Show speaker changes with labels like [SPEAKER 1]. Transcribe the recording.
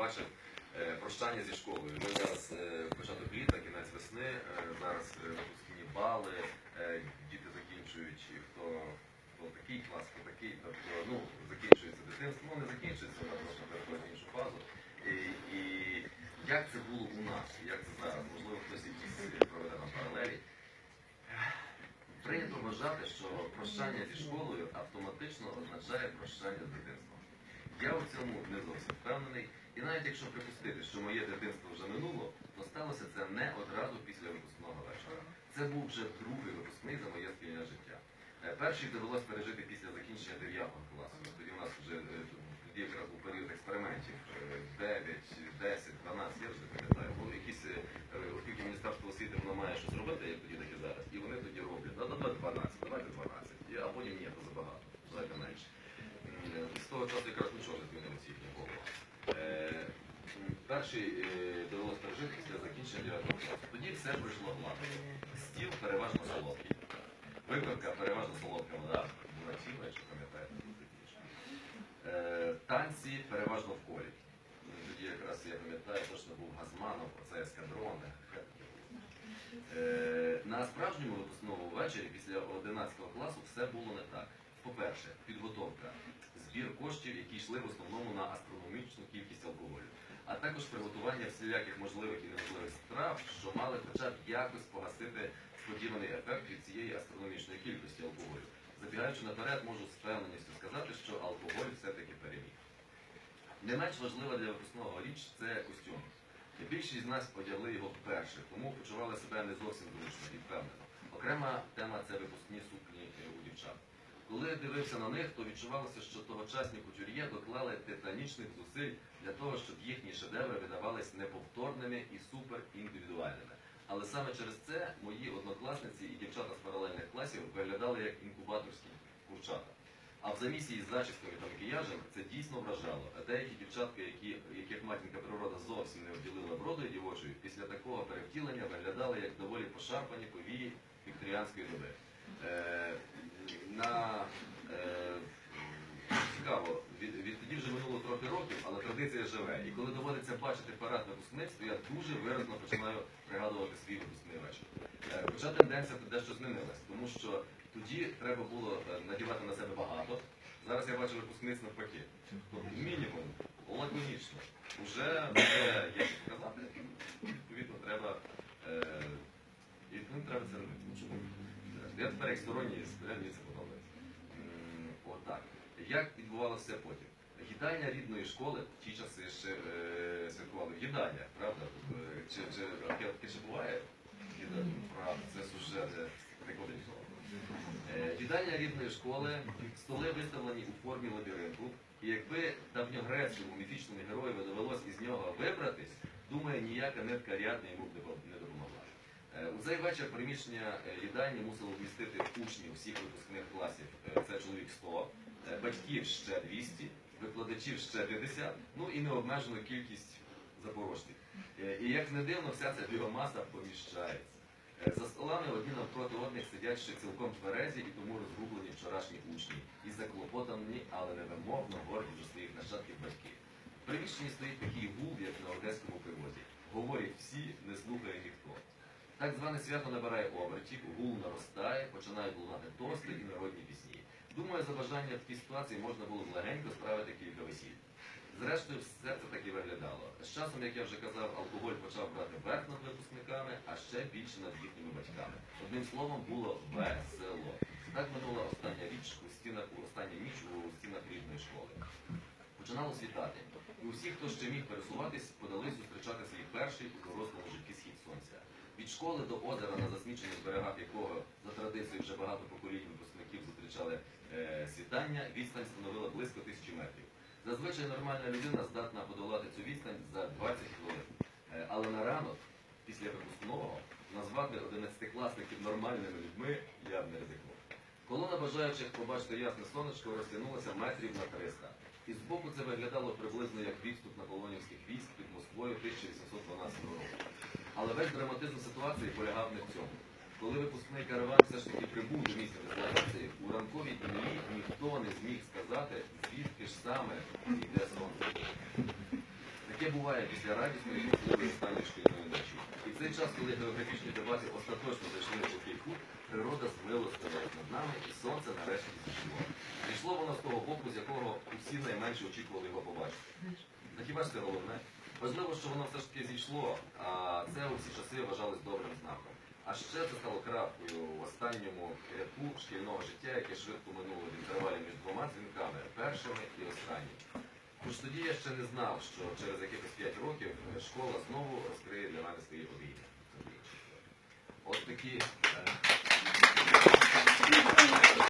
[SPEAKER 1] побачив е, прощання зі школою. Ми зараз е, початок літа, кінець весни, е, зараз випускні бали, діти закінчують, хто, хто такий клас, хто такий, тобто ну, закінчується дитинство, ну не закінчується, вона просто переходить іншу фазу. І, і як це було у нас, як це зараз? Можливо, хтось якісь проведе нам паралелі. Прийнято вважати, що прощання зі школою автоматично означає прощання з дитинством. Я у цьому не зовсім впевнений. І навіть якщо припустити, що моє дитинство вже минуло, то сталося це не одразу після випускного вечора. Це був вже другий випускний за моє спільне життя. Е, Перший довелося пережити після закінчення 9 класу. Тоді у нас вже е, тоді якраз був період експериментів е, 9, 10, 12, я вже не пам'ятаю. Були якісь, е, е, оскільки Міністерство освіти воно має щось робити, як тоді, так і зараз, і вони тоді роблять. «Да, давайте 12, давайте 12. І- А потім ні, то забагато, давайте менше. М, З того часу якраз нічого не змінилося в їхніх головах. Е, м, Перший е, довелося пережити після закінчення 9 класу. Тоді все пройшло гладко. Стіл переважно солодкий. Випивка переважно солодка вода. Була ціла, якщо пам'ятаєте. Е, Танці переважно в колі. Тоді якраз я пам'ятаю, точно був Газманов, оце ескадрон. Е, На справжньому випускному вечорі після 11 класу все було не так. По-перше, підготовка, збір коштів, які йшли в основному на астрономічну кількість алкоголю, а також приготування всіляких можливих і неможливих страв, що мали хоча б якось погасити сподіваний ефект від цієї астрономічної кількості алкоголю. Забігаючи наперед, можу з певненістю сказати, що алкоголь все-таки переміг. Не менш важлива для випускного річ це костюм. Більшість з нас одягли його вперше, тому почували себе не зовсім зручно і впевнено. Окрема тема це випускні сукні е, у дівчат. Коли дивився на них, то відчувалося, що тогочасні кутюр'є доклали титанічних зусиль для того, щоб їхні шедеври видавались неповторними і суперіндивідуальними. Але саме через це мої однокласниці і дівчата з паралельних класів виглядали як інкубаторські курчата. А в замісі із зачісками та макіяжем це дійсно вражало. А деякі дівчатки, які, яких матінка природа зовсім не обділила бродою дівочою, після такого перевтілення виглядали як доволі пошарпані повії вікторіанської доби. На, е, цікаво, від, відтоді вже минуло трохи років, але традиція живе. І коли доводиться бачити парад випускниць, то я дуже виразно починаю пригадувати свій випускний вечір. Е, Хоча тенденція дещо змінилась, тому що тоді треба було е, надівати на себе багато. Зараз я бачу випускниць навпаки. Тобто мінімум, лаконічно. Уже вже є що відповідно, треба, е, і відповідно, треба це робити. Ну? Я тепер як сторонній це подобається. Як відбувалося потім? Їдальня рідної школи в ті часи ще е, святкували в їдальнях, правда? Е, Чи, чи таке ще буває? Їдальня, правда, це сюжет е, прикладів. Е, Їдальня рідної школи, столи виставлені у формі лабіринту, і якби давньогрецькому міфічному героєві довелось із нього вибратись, думаю, ніяка нитка ряд йому б не допомогла. Е, У цей вечір приміщення е, їдальні мусило вмістити учнів всіх випускних класів. Е, Це чоловік 100, е, батьків ще 200, викладачів ще 50, ну і необмежену кількість запорожців. Е, І як не дивно, вся ця біомаса поміщається. Е, За столами одні навпроти одних сидять ще цілком тверезі і тому розгублені вчорашні учні. І заклопотані, але невимовно горді до своїх нащадків батьків. В приміщенні стоїть такий гул, як на одеському привозі. Говорять всі, не слухає ніхто. Так зване свято набирає обертів, гул наростає, починають лунати тости і народні пісні. Думаю, за бажання в такій ситуації можна було б легенько справити кілька весіль. Зрештою, все це так і виглядало. З часом, як я вже казав, алкоголь почав брати верх над випускниками, а ще більше над їхніми батьками. Одним словом, було весело. Так минула остання річ у стінах, остання ніч у стінах рідної школи. Починало світати, і усі, хто ще міг пересуватись, подались зустрічати свій перший у дорослому житті схід сонця. Від школи до озера, на засмічених берегах якого за традицією вже багато поколінь випускників зустрічали е, світання, відстань становила близько тисячі метрів. Зазвичай нормальна людина здатна подолати цю відстань за 20 хвилин. Е, але на ранок, після випускного, назвати 11-класників нормальними людьми я б не ризикнув. Колона бажаючих побачити ясне сонечко розтягнулася метрів на 300. І збоку це виглядало приблизно як відступ наполонівських військ під Москвою 1812 року. Але весь драматизм ситуації полягав не в цьому. Коли випускний караван все ж таки прибув до місця дислокації, у ранковій імлі ніхто не зміг сказати, звідки ж саме йде сонце. Таке буває після радісної після останньої шкільної ночі. І в цей час, коли географічні дебати остаточно зайшли у кільку, природа змилостилась над нами, і сонце нарешті зійшло. Прийшло воно з того боку, з якого усі найменше очікували його побачити. Та хіба ж це головне? Важливо, що воно все ж таки зійшло, а це у всі часи вважалось добрим знаком. А ще це стало крапкою в останньому рядку шкільного життя, яке швидко минуло в інтервалі між двома дзвінками, першими і останніми. Тож тоді я ще не знав, що через якихось 5 років школа знову розкриє для мене свої обійми. От такі. е,